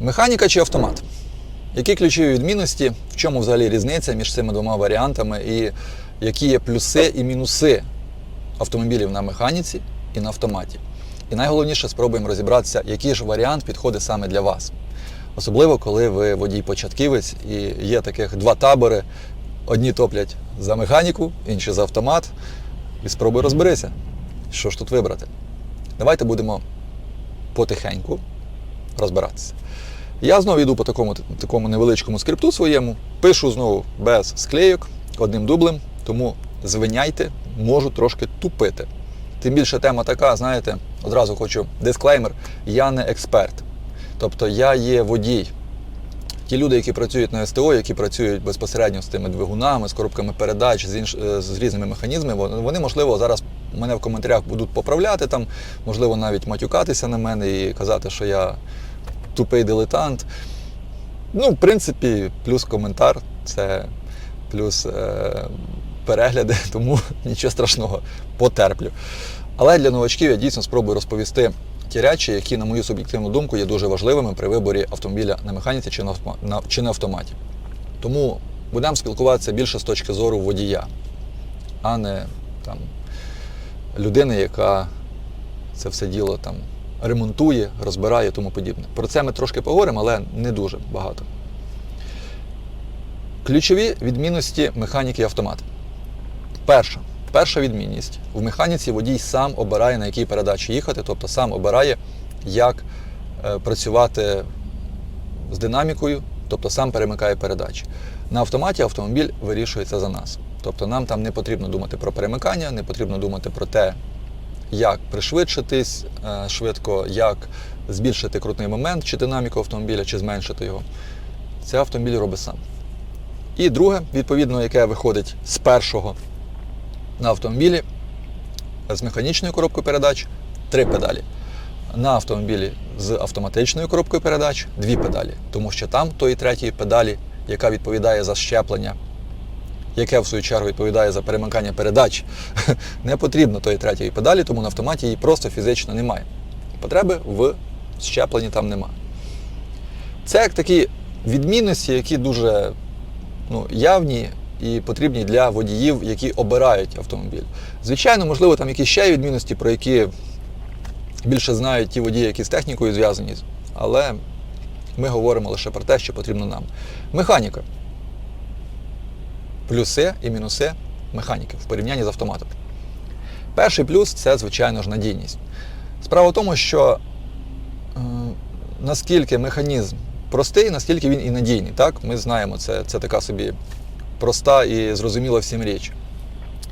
Механіка чи автомат? Які ключові відмінності, в чому взагалі різниця між цими двома варіантами, і які є плюси і мінуси автомобілів на механіці і на автоматі? І найголовніше спробуємо розібратися, який ж варіант підходить саме для вас. Особливо, коли ви водій-початківець і є таких два табори: одні топлять за механіку, інші за автомат. І спробуй розберися, що ж тут вибрати. Давайте будемо потихеньку розбиратися. Я знову йду по такому, такому невеличкому скрипту своєму, пишу знову без склейок, одним дублем, тому звиняйте, можу трошки тупити. Тим більше тема така, знаєте, одразу хочу дисклеймер: я не експерт. Тобто я є водій. Ті люди, які працюють на СТО, які працюють безпосередньо з тими двигунами, з коробками передач, з, інш... е, з різними механізмами, вони- вони, можливо, зараз мене в коментарях будуть поправляти, там, можливо, навіть матюкатися на мене і казати, що я тупий дилетант. Ну, в принципі, плюс коментар, це плюс е, перегляди, тому нічого страшного, потерплю. Але для новачків я дійсно спробую розповісти ті речі, які, на мою суб'єктивну думку, є дуже важливими при виборі автомобіля на механіці чи на, на, чи на автоматі. Тому будемо спілкуватися більше з точки зору водія, а не там, людини, яка це все діло там ремонтує, розбирає і тому подібне. Про це ми трошки поговоримо, але не дуже багато. Ключові відмінності механіки і автомата. Перша. Перша відмінність. В механіці водій сам обирає, на якій передачі їхати, тобто сам обирає, як е, працювати з динамікою, тобто сам перемикає передачі. На автоматі автомобіль вирішується за нас. Тобто нам там не потрібно думати про перемикання, не потрібно думати про те, як пришвидшитись е, швидко, як збільшити крутний момент чи динаміку автомобіля, чи зменшити його. Це автомобіль робить сам. І друге, відповідно, яке виходить з першого на автомобілі з механічною коробкою передач три педалі. На автомобілі з автоматичною коробкою передач дві педалі, тому що там тої третьої педалі, яка відповідає за щеплення, яке в свою чергу відповідає за перемикання передач, не потрібно тої третьої педалі, тому на автоматі її просто фізично немає. Потреби в щепленні там немає. Це як такі відмінності, які дуже ну, явні і потрібні для водіїв, які обирають автомобіль. Звичайно, можливо, там якісь ще відмінності, про які більше знають ті водії, які з технікою зв'язані, але ми говоримо лише про те, що потрібно нам. Механіка. Плюси і мінуси механіки в порівнянні з автоматом. Перший плюс це, звичайно ж, надійність. Справа в тому, що е, наскільки механізм простий, настільки він і надійний. Так? Ми знаємо, це, це така собі проста і зрозуміла всім річ.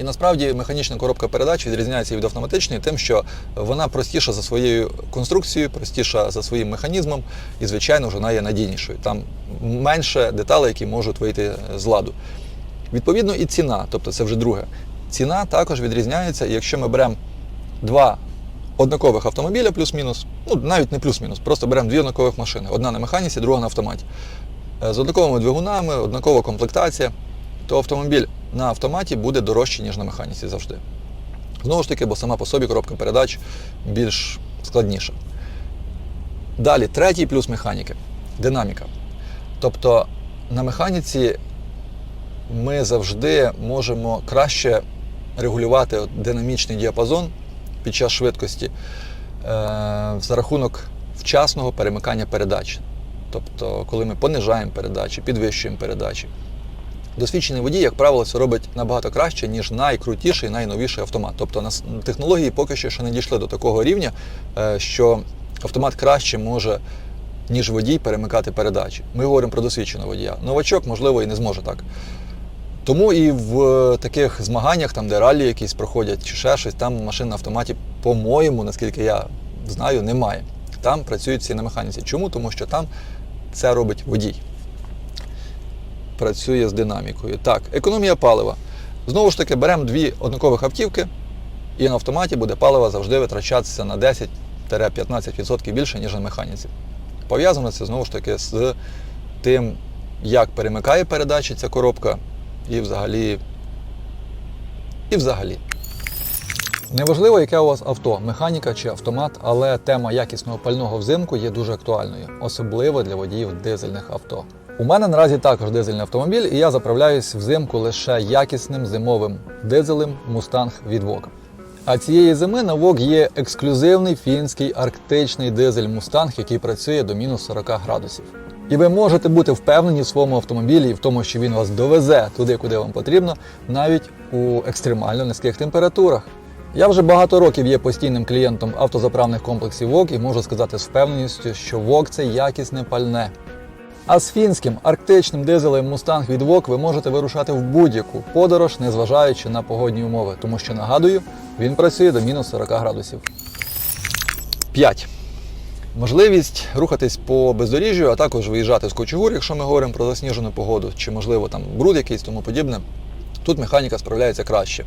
І насправді механічна коробка передач відрізняється від автоматичної тим, що вона простіша за своєю конструкцією, простіша за своїм механізмом, і, звичайно вона є надійнішою. Там менше деталей, які можуть вийти з ладу. Відповідно, і ціна, тобто це вже друге. Ціна також відрізняється, якщо ми беремо два однакових автомобіля, плюс-мінус, ну навіть не плюс-мінус, просто беремо дві однакових машини: одна на механіці, друга на автоматі. Е, З однаковими двигунами, однакова комплектація, то автомобіль на автоматі буде дорожчий, ніж на механіці завжди. Знову ж таки, бо сама по собі коробка передач більш складніша. Далі, третій плюс механіки динаміка. Тобто на механіці ми завжди можемо краще регулювати динамічний діапазон під час швидкості е, за рахунок вчасного перемикання передач. Тобто, коли ми понижаємо передачі, підвищуємо передачі. Досвідчений водій, як правило, це робить набагато краще, ніж найкрутіший, найновіший автомат. Тобто технології поки що ще не дійшли до такого рівня, е, що автомат краще може, ніж водій, перемикати передачі. Ми говоримо про досвідченого водія. Новачок, можливо, і не зможе так. Тому і в е, таких змаганнях, там, де раллі якісь проходять чи ще щось, там машин на автоматі, по-моєму, наскільки я знаю, немає. Там працюють всі на механіці. Чому? Тому що там це робить водій. Працює з динамікою. Так, економія палива. Знову ж таки, беремо дві однакових автівки, і на автоматі буде паливо завжди витрачатися на 10-15% більше, ніж на механіці. Пов'язано це знову ж таки з тим, як перемикає передачі ця коробка, і взагалі. І взагалі. Неважливо, яке у вас авто, механіка чи автомат, але тема якісного пального взимку є дуже актуальною, особливо для водіїв дизельних авто. У мене наразі також дизельний автомобіль, і я заправляюсь взимку лише якісним зимовим дизелем Mustang від VOG. А цієї зими на VOG є ексклюзивний фінський арктичний дизель Mustang, який працює до мінус 40 градусів. І ви можете бути впевнені в своєму автомобілі і в тому, що він вас довезе туди, куди вам потрібно, навіть у екстремально низьких температурах. Я вже багато років є постійним клієнтом автозаправних комплексів VOG і можу сказати з впевненістю, що VOG – це якісне пальне. А з фінським арктичним дизелем Mustang від VOG ви можете вирушати в будь-яку подорож, незважаючи на погодні умови, тому що нагадую, він працює до мінус 40 градусів. 5. Можливість рухатись по бездоріжжю, а також виїжджати з кочугур, якщо ми говоримо про засніжену погоду, чи можливо там бруд якийсь тому подібне. Тут механіка справляється краще.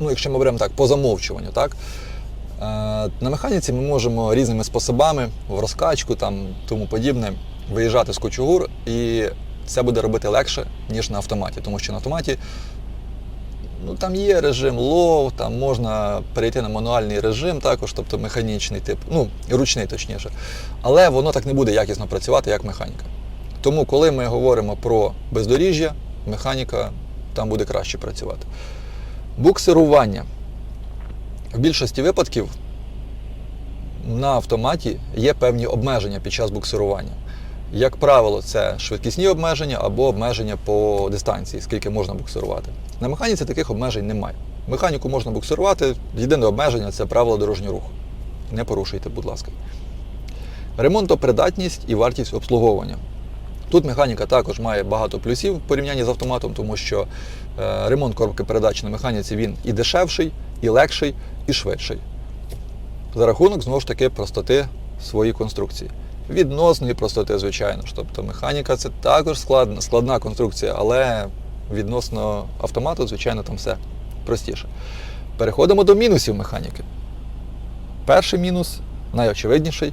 Ну, якщо ми беремо так, по замовчуванню, так? Е, На механіці ми можемо різними способами, в розкачку там тому подібне, виїжджати з кочугур, і це буде робити легше, ніж на автоматі. Тому що на автоматі ну, там є режим лоу, там можна перейти на мануальний режим, також, тобто механічний тип, ну, ручний точніше. Але воно так не буде якісно працювати, як механіка. Тому, коли ми говоримо про бездоріжжя, механіка там буде краще працювати. Буксирування. В більшості випадків на автоматі є певні обмеження під час буксирування. Як правило, це швидкісні обмеження або обмеження по дистанції, скільки можна буксирувати. На механіці таких обмежень немає. Механіку можна буксирувати, єдине обмеження це правило дорожнього руху. Не порушуйте, будь ласка. Ремонтопридатність і вартість обслуговування. Тут механіка також має багато плюсів в порівнянні з автоматом, тому що е, ремонт коробки передач на механіці він і дешевший, і легший, і швидший. За рахунок, знову ж таки, простоти своєї конструкції. Відносної простоти, звичайно ж. Тобто механіка це також складна, складна конструкція, але відносно автомату, звичайно, там все простіше. Переходимо до мінусів механіки. Перший мінус, найочевидніший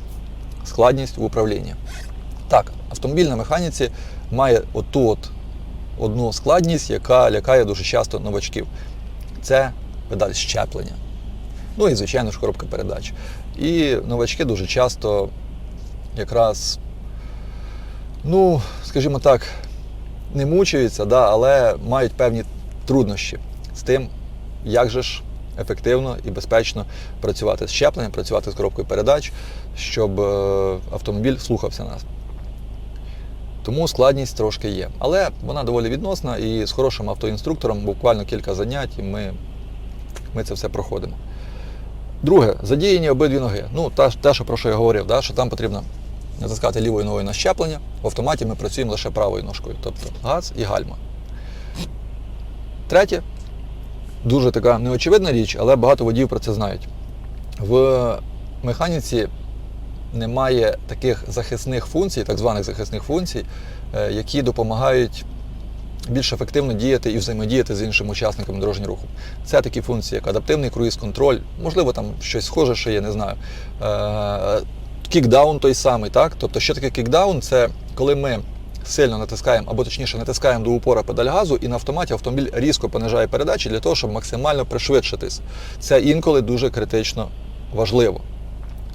складність в управлінні. Так, автомобіль на механіці має оту от одну складність, яка лякає дуже часто новачків. Це педаль щеплення. Ну і, звичайно ж, коробка передач. І новачки дуже часто якраз, ну, скажімо так, не мучаються, да, але мають певні труднощі з тим, як же ж ефективно і безпечно працювати з щепленням, працювати з коробкою передач, щоб е, автомобіль слухався нас. Тому складність трошки є. Але вона доволі відносна і з хорошим автоінструктором буквально кілька занять, і ми, ми це все проходимо. Друге, задіяні обидві ноги. Ну, те, що про що я говорив, да, що там потрібно натискати лівою ногою на щеплення. В автоматі ми працюємо лише правою ножкою, тобто газ і гальма. Третє, дуже така неочевидна річ, але багато водіїв про це знають. В механіці немає таких захисних функцій, так званих захисних функцій, е, які допомагають більш ефективно діяти і взаємодіяти з іншими учасниками дорожнього руху. Це такі функції, як адаптивний круїз-контроль, можливо, там щось схоже, ще є, не знаю. Кікдаун той самий, так? Тобто, що таке кікдаун? Це коли ми сильно натискаємо, або точніше натискаємо до упора педаль газу, і на автоматі автомобіль різко понижає передачі для того, щоб максимально пришвидшитись. Це інколи дуже критично важливо.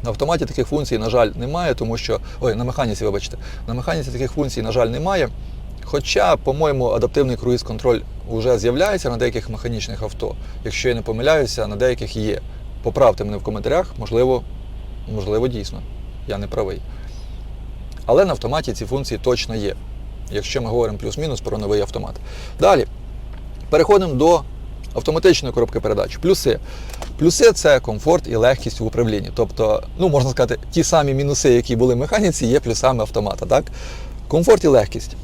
На автоматі таких функцій, на жаль, немає, тому що. Ой, на механіці, вибачте, на механіці таких функцій, на жаль, немає. Хоча, по-моєму, адаптивний круїз-контроль вже з'являється на деяких механічних авто. Якщо я не помиляюся, на деяких є. Поправте мене в коментарях, можливо, можливо, дійсно. Я не правий. Але на автоматі ці функції точно є. Якщо ми говоримо плюс-мінус про новий автомат. Далі. Переходимо до автоматичної коробки передач. Плюси. Плюси це комфорт і легкість в управлінні. Тобто, ну можна сказати, ті самі мінуси, які були в механіці, є плюсами автомата. Так? Комфорт і легкість.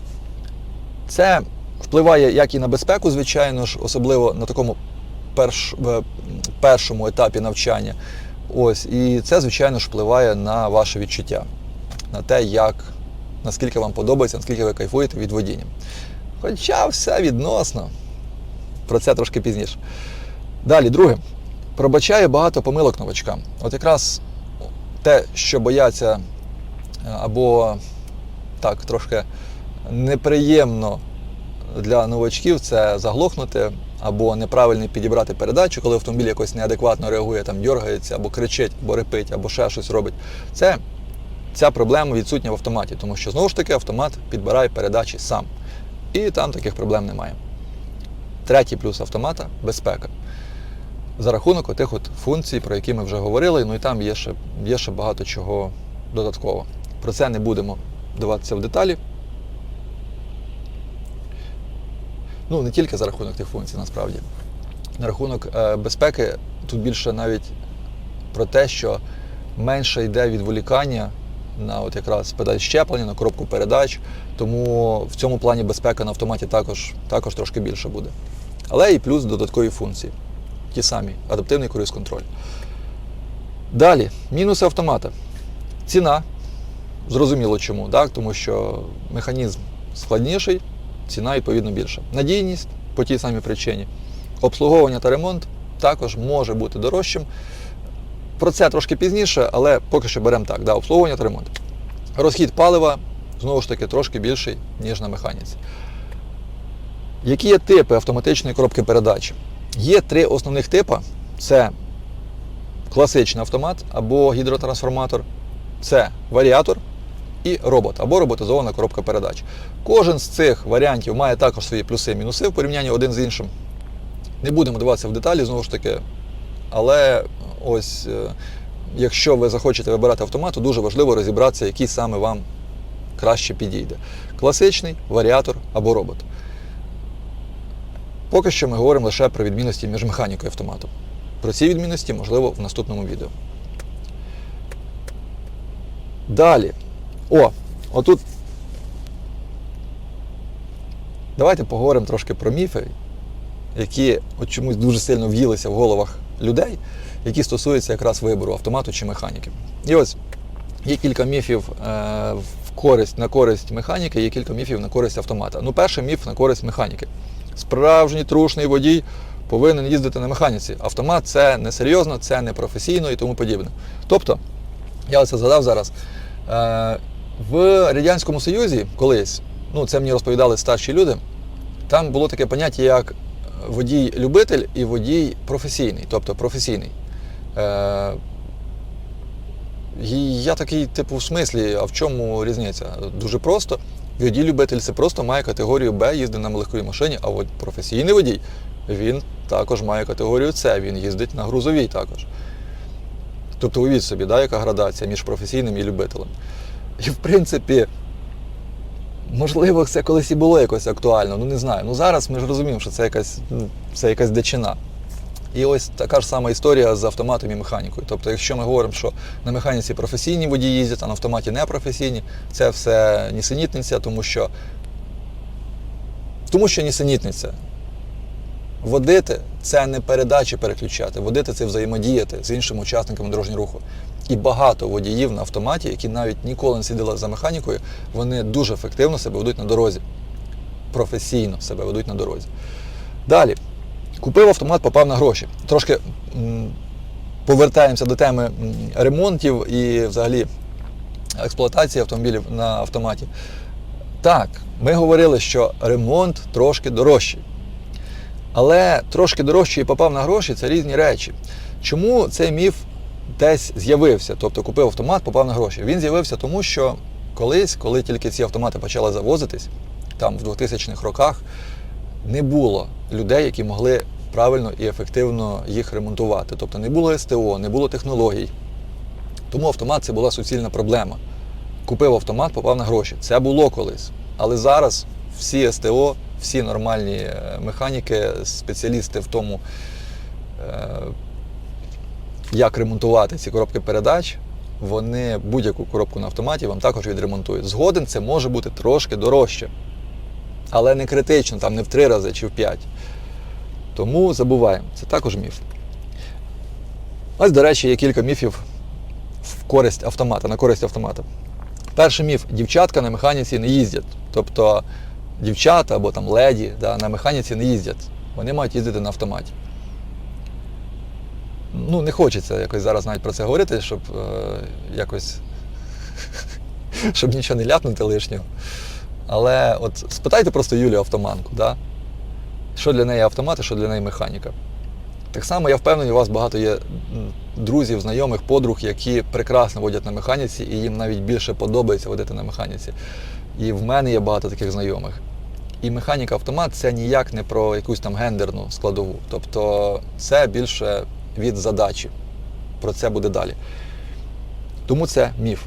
Це впливає як і на безпеку, звичайно ж, особливо на такому перш, першому етапі навчання. Ось, і це, звичайно ж, впливає на ваше відчуття, на те, як, наскільки вам подобається, наскільки ви кайфуєте від водіння. Хоча все відносно. Про це трошки пізніше. Далі, друге, пробачає багато помилок новачкам. От якраз те, що бояться, або так, трошки неприємно для новачків, це заглохнути, або неправильно підібрати передачу, коли автомобіль якось неадекватно реагує, там дергається, або кричить, або репить, або ще щось робить. Це ця проблема відсутня в автоматі, тому що знову ж таки автомат підбирає передачі сам. І там таких проблем немає. Третій плюс автомата безпека. За рахунок отих от функцій, про які ми вже говорили, ну і там є ще, є ще багато чого додатково. Про це не будемо вдаватися в деталі. Ну, не тільки за рахунок тих функцій, насправді. На рахунок е, безпеки тут більше навіть про те, що менше йде відволікання на от якраз педаль щеплення, на коробку передач. Тому в цьому плані безпека на автоматі також, також трошки більше буде. Але і плюс додаткові функції. Ті самі адаптивний круїз контроль. Далі, мінуси автомата. Ціна. Зрозуміло чому, так? тому що механізм складніший, ціна відповідно більша. Надійність по тій самій причині. Обслуговування та ремонт також може бути дорожчим. Про це трошки пізніше, але поки що беремо так: да, обслуговування та ремонт. Розхід палива знову ж таки трошки більший, ніж на механіці. Які є типи автоматичної коробки передач? Є три основних типи: це класичний автомат або гідротрансформатор, це варіатор і робот або роботизована коробка передач. Кожен з цих варіантів має також свої плюси і мінуси в порівнянні один з іншим. Не будемо диватися в деталі, знову ж таки, але ось е, якщо ви захочете вибирати автомат, то дуже важливо розібратися, який саме вам краще підійде. Класичний, варіатор або робот. Поки що ми говоримо лише про відмінності між механікою і автоматом. Про ці відмінності, можливо, в наступному відео. Далі. О, отут. Давайте поговоримо трошки про міфи, які от чомусь дуже сильно в'їлися в головах людей, які стосуються якраз вибору автомату чи механіки. І ось є кілька міфів е, в користь, на користь механіки, є кілька міфів на користь автомата. Ну, перший міф на користь механіки. Справжній трушний водій повинен їздити на механіці. Автомат це несерйозно, це не професійно і тому подібне. Тобто, я це згадав зараз. Е, в Радянському Союзі колись, ну це мені розповідали старші люди, там було таке поняття, як водій-любитель і водій професійний, тобто професійний. Е, і я такий, типу, в смислі, а в чому різниця? Дуже просто. Водій-любитель це просто має категорію Б, їздить на легкій машині, а от професійний водій він також має категорію С, він їздить на грузовій також. Тобто уявіть собі, да, яка градація між професійним і любителем. І в принципі, можливо, це колись і було якось актуально, ну не знаю. Ну зараз ми ж розуміємо, що це якась, ну, це якась дичина. І ось така ж сама історія з автоматом і механікою. Тобто, якщо ми говоримо, що на механіці професійні водії їздять, а на автоматі не професійні, це все нісенітниця, тому що тому що нісенітниця. Водити це не передачі переключати, водити це взаємодіяти з іншими учасниками дорожнього руху. І багато водіїв на автоматі, які навіть ніколи не сиділи за механікою, вони дуже ефективно себе ведуть на дорозі. Професійно себе ведуть на дорозі. Далі. Купив автомат, попав на гроші. Трошки м, повертаємося до теми м, ремонтів і взагалі експлуатації автомобілів на автоматі. Так, ми говорили, що ремонт трошки дорожчий. Але трошки дорожчий і попав на гроші це різні речі. Чому цей міф десь з'явився? Тобто купив автомат, попав на гроші. Він з'явився тому, що колись, коли тільки ці автомати почали завозитись, там в 2000-х роках, не було людей, які могли правильно і ефективно їх ремонтувати. Тобто не було СТО, не було технологій. Тому автомат це була суцільна проблема. Купив автомат, попав на гроші. Це було колись. Але зараз всі СТО, всі нормальні е, механіки, спеціалісти в тому, е, як ремонтувати ці коробки передач, вони будь-яку коробку на автоматі вам також відремонтують. Згоден це може бути трошки дорожче, але не критично, там не в три рази чи в п'ять. Тому забуваємо, це також міф. Ось, до речі, є кілька міфів в користь автомата, на користь автомата. Перший міф: дівчатка на механіці не їздять. Тобто дівчата або там леді да, на механіці не їздять. Вони мають їздити на автоматі. Ну, не хочеться якось зараз навіть про це говорити, щоб е, якось щоб нічого не ляпнути лишнього. Але от спитайте просто Юлію Автоманку, да? що для неї автомат і що для неї механіка. Так само я впевнений, у вас багато є друзів, знайомих, подруг, які прекрасно водять на механіці, і їм навіть більше подобається водити на механіці. І в мене є багато таких знайомих. І механіка автомат це ніяк не про якусь там гендерну складову. Тобто це більше від задачі. Про це буде далі. Тому це міф.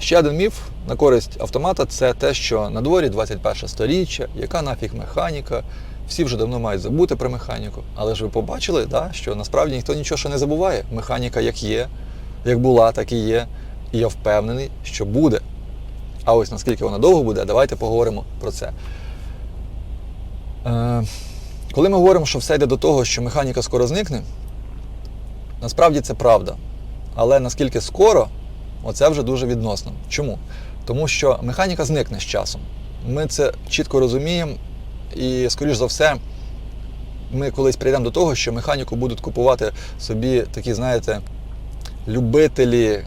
Ще один міф на користь автомата це те, що на дворі 21 сторіччя, яка нафіг механіка, всі вже давно мають забути про механіку. Але ж ви побачили, да, що насправді ніхто нічого ще не забуває. Механіка як є, як була, так і є. І я впевнений, що буде. А ось наскільки вона довго буде, давайте поговоримо про це. Е, коли ми говоримо, що все йде до того, що механіка скоро зникне, насправді це правда. Але наскільки скоро, оце вже дуже відносно. Чому? Тому що механіка зникне з часом. Ми це чітко розуміємо, і, скоріш за все, ми колись прийдемо до того, що механіку будуть купувати собі такі, знаєте, любителі е,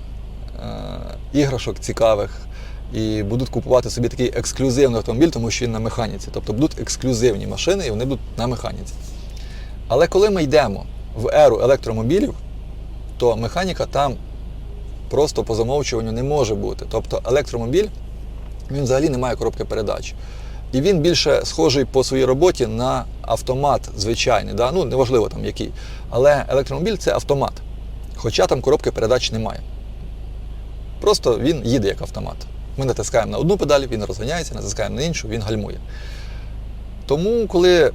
іграшок цікавих. І будуть купувати собі такий ексклюзивний автомобіль, тому що він на механіці. Тобто будуть ексклюзивні машини і вони будуть на механіці. Але коли ми йдемо в еру електромобілів, то механіка там просто по замовчуванню не може бути. Тобто електромобіль він взагалі не має коробки передач. І він більше схожий по своїй роботі на автомат звичайний. Да? Ну, неважливо там який. Але електромобіль це автомат. Хоча там коробки передач немає. Просто він їде як автомат. Ми натискаємо на одну педаль, він розганяється, натискаємо на іншу, він гальмує. Тому, коли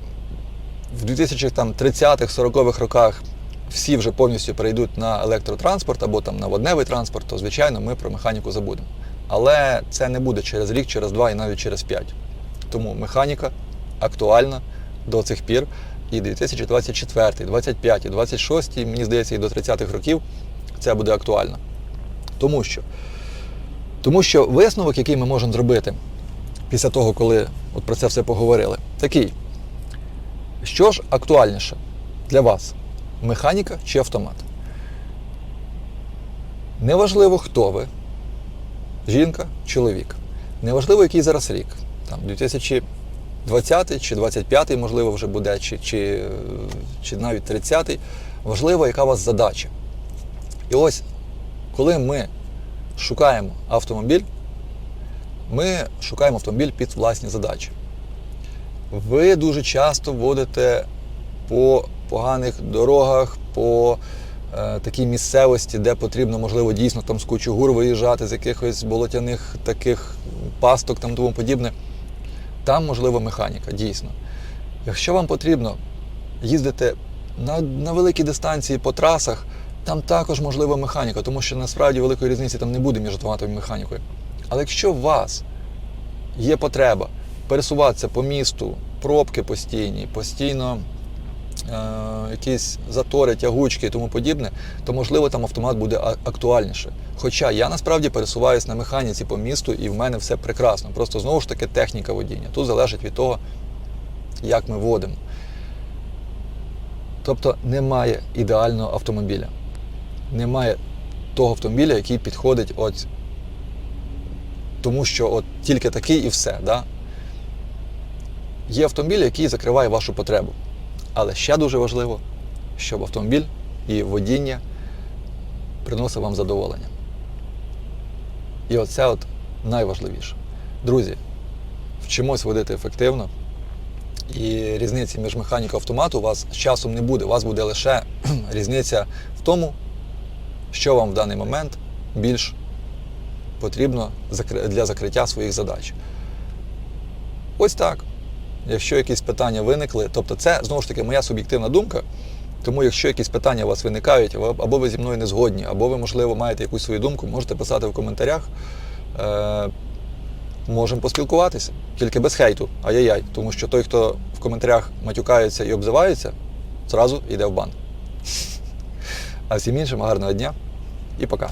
в 2030-х, 40-х роках всі вже повністю перейдуть на електротранспорт або там на водневий транспорт, то звичайно ми про механіку забудемо. Але це не буде через рік, через два і навіть через п'ять. Тому механіка актуальна до цих пір. І 2024, 25, 26, мені здається, і до 30-х років це буде актуально. Тому що, тому що висновок, який ми можемо зробити після того, коли от про це все поговорили, такий. Що ж актуальніше для вас? Механіка чи автомат? Неважливо, хто ви, жінка, чоловік. Неважливо, який зараз рік. Там 2020 чи 25, можливо, вже буде, чи, чи, чи навіть 30-й. Важливо, яка у вас задача. І ось, коли ми шукаємо автомобіль, ми шукаємо автомобіль під власні задачі. Ви дуже часто водите по поганих дорогах, по е, такій місцевості, де потрібно, можливо, дійсно там з кучугур виїжджати, з якихось болотяних таких пасток там тому подібне. Там можлива механіка, дійсно. Якщо вам потрібно їздити на, на великі дистанції по трасах, там також можлива механіка, тому що насправді великої різниці там не буде між автоматом і механікою. Але якщо у вас є потреба пересуватися по місту, пробки постійні, постійно е, якісь затори, тягучки і тому подібне, то можливо там автомат буде актуальніше. Хоча я насправді пересуваюсь на механіці по місту і в мене все прекрасно. Просто знову ж таки техніка водіння. Тут залежить від того, як ми водимо. Тобто немає ідеального автомобіля. Немає того автомобіля, який підходить от тому, що от тільки такий і все. Да? Є автомобіль, який закриває вашу потребу. Але ще дуже важливо, щоб автомобіль і водіння приносив вам задоволення. І оце от найважливіше. Друзі, вчимось водити ефективно. І різниці між механікою автомату у вас з часом не буде. У вас буде лише різниця в тому, що вам в даний момент більш потрібно для закриття своїх задач. Ось так. Якщо якісь питання виникли, тобто це знову ж таки моя суб'єктивна думка. Тому, якщо якісь питання у вас виникають, або ви зі мною не згодні, або ви, можливо, маєте якусь свою думку, можете писати в коментарях. Е, можемо поспілкуватися, тільки без хейту, ай-яй-яй. Тому що той, хто в коментарях матюкається і обзивається, зразу йде в бан. А всім іншим гарного дня і пока.